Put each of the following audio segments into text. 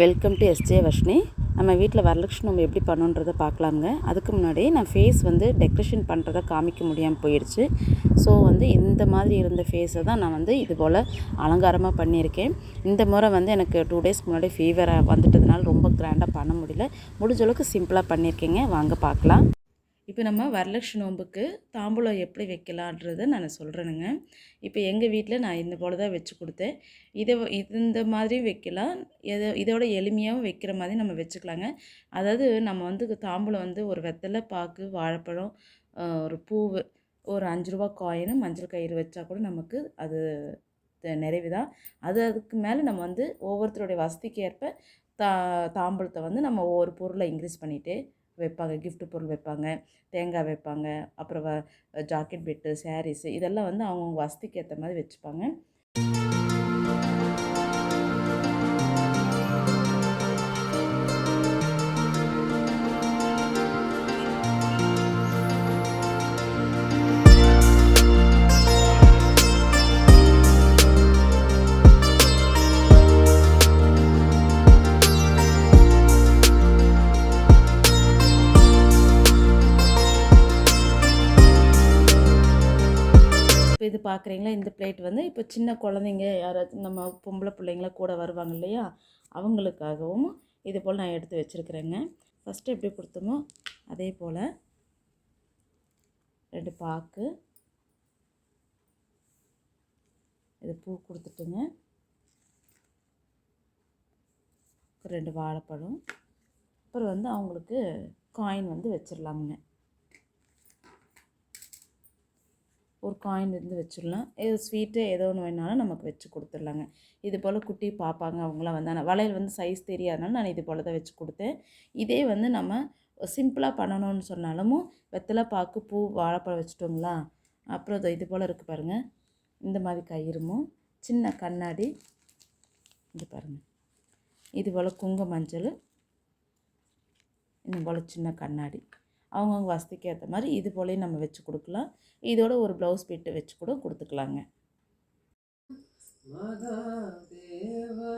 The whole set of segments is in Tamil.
வெல்கம் டு எஸ்ஜே வர்ஷினி நம்ம வீட்டில் வரலட்சுமி நம்ம எப்படி பண்ணணுன்றதை பார்க்கலாங்க அதுக்கு முன்னாடி நான் ஃபேஸ் வந்து டெக்ரேஷன் பண்ணுறத காமிக்க முடியாமல் போயிடுச்சு ஸோ வந்து இந்த மாதிரி இருந்த ஃபேஸை தான் நான் வந்து இது போல் அலங்காரமாக பண்ணியிருக்கேன். இந்த முறை வந்து எனக்கு டூ டேஸ்க்கு முன்னாடி ஃபீவராக வந்துட்டதுனால ரொம்ப கிராண்டாக பண்ண முடியல. முடிஞ்ச அளவுக்கு சிம்பிளாக பண்ணியிருக்கேங்க. வாங்க பார்க்கலாம். இப்போ நம்ம வரலட்சுமி நோம்புக்கு தாம்பூலம் எப்படி வைக்கலான்றதை நான் சொல்கிறேனுங்க இப்போ எங்கள் வீட்டில் நான் இந்த போல் தான் வச்சு கொடுத்தேன். இதை இந்த மாதிரி வைக்கலாம். இதை இதோட எளிமையாகவும் வைக்கிற மாதிரி நம்ம வச்சுக்கலாங்க. அதாவது நம்ம வந்து தாம்பூலம் வந்து ஒரு வெத்தலை பாக்கு வாழைப்பழம் ஒரு பூவு ஒரு அஞ்சு ரூபா காயின் மஞ்சள் கயிறு வச்சா கூட நமக்கு அது த- நிறைவு தான். அது அதுக்கு மேலே நம்ம வந்து ஒவ்வொருத்தருடைய வசதிக்கு ஏற்ப தா தாம்பூலத்தை வந்து நம்ம ஒவ்வொரு பொருளை இன்க்ரீஸ் பண்ணிவிட்டு வைப்பாங்க கிஃப்ட் பொருள் வைப்பாங்க தேங்காய் வைப்பாங்க அப்புறம் ஜாக்கெட் பெட்டு சாரீஸு இதெல்லாம் வந்து அவங்கவுங்க வசதிக்கு ஏற்ற மாதிரி வச்சுப்பாங்க. இது பார்க்குறீங்களா இந்த பிளேட் வந்து இப்போ சின்ன குழந்தைங்க யாராச்சும் நம்ம பொம்பளை பிள்ளைங்கள கூட வருவாங்க இல்லையா? அவங்களுக்காகவும் இது போல் நான் எடுத்து வச்சுருக்குறேங்க. ஃபஸ்ட்டு எப்படி கொடுத்தோமோ அதே போல் ரெண்டு பாக்கு. இது பூ கொடுத்துட்டுங்க. ரெண்டு வாழைப்பழம். அப்புறம் வந்து அவங்களுக்கு காயின் வந்து வச்சிடலாமுங்க. ஒரு காயின் இருந்து வச்சிடலாம். ஏதோ ஸ்வீட்டு ஏதோ ஒன்று வேணாலும் நமக்கு வச்சு கொடுத்துடலாங்க. இது போல் குட்டி பார்ப்பாங்க அவங்களாம் வந்து ஆனால் வளையல் வந்து சைஸ் தெரியாதனால நான் இது போல் தான் வச்சு கொடுத்தேன். இதே வந்து நம்ம சிம்பிளாக பண்ணணும்னு சொன்னாலும் வெத்தலை பாக்கு பூ வாழைப்பழம் வச்சுட்டோங்களா? அப்புறம் இதோ இது போல் இருக்குது பாருங்கள் இந்த மாதிரி கயிறுமும் சின்ன கண்ணாடி இது பாருங்கள் இது போல் குங்க மஞ்சள் இந்த போல் சின்ன கண்ணாடி. அவங்கவுங்க வசதிக்கு ஏற்ற மாதிரி இது போலேயும் நம்ம வச்சு கொடுக்கலாம். இதோட ஒரு ப்ளவுஸ் பிட்டு வச்சு கூட கொடுத்துக்கலாங்க. மதா குரு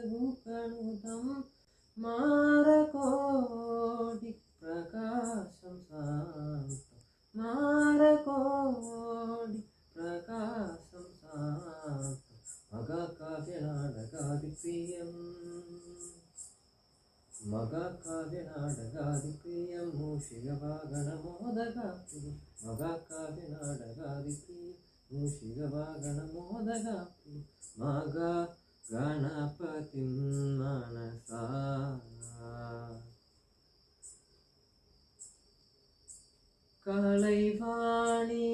குருபுகணுதம் மா ಮಗಕ್ಕಾವ್ಯ ನಾಡಗಾದಿಪ್ರಿಯಂ ಮೂಷಿಗವಾಗಣಮೋದಗ ಮಗಕ್ಕಾವ್ಯ ನಾಡಗಾದಿಪ್ರಿಯ ಮೂಷಿಗವಾಗಣಮೋದಗ ಮಗ ಗಣಪತಿ ಮನಸ ಕಳೈವಾಣಿ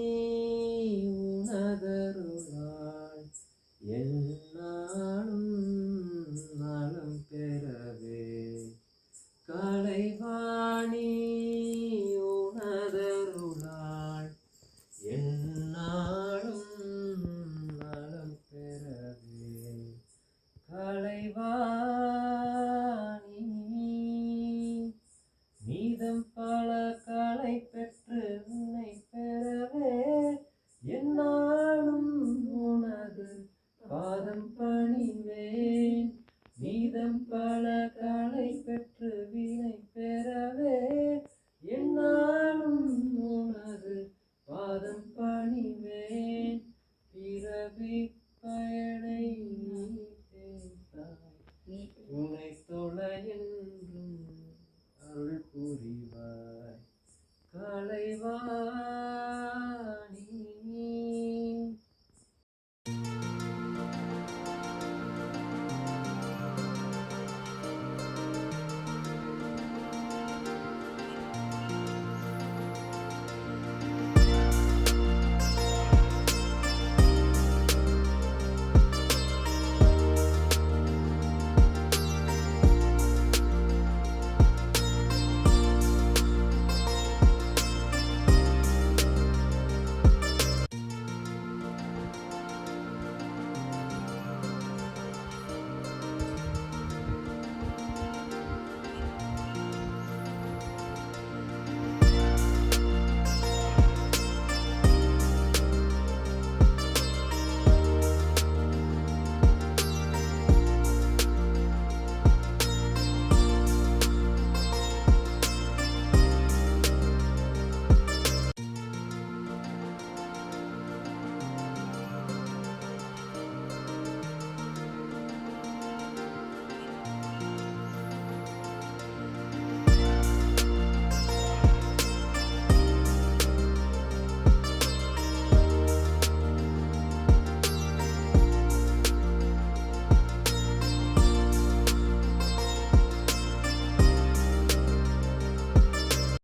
கலைவாணி. நீதம் பல கலை பெற்று உன்னை பெறவே என்னாலும் உனது பாதம் பணிவேன். நீதம் பல உனை தொழ என்றும் அருள் புரிவாய். கலைவாய்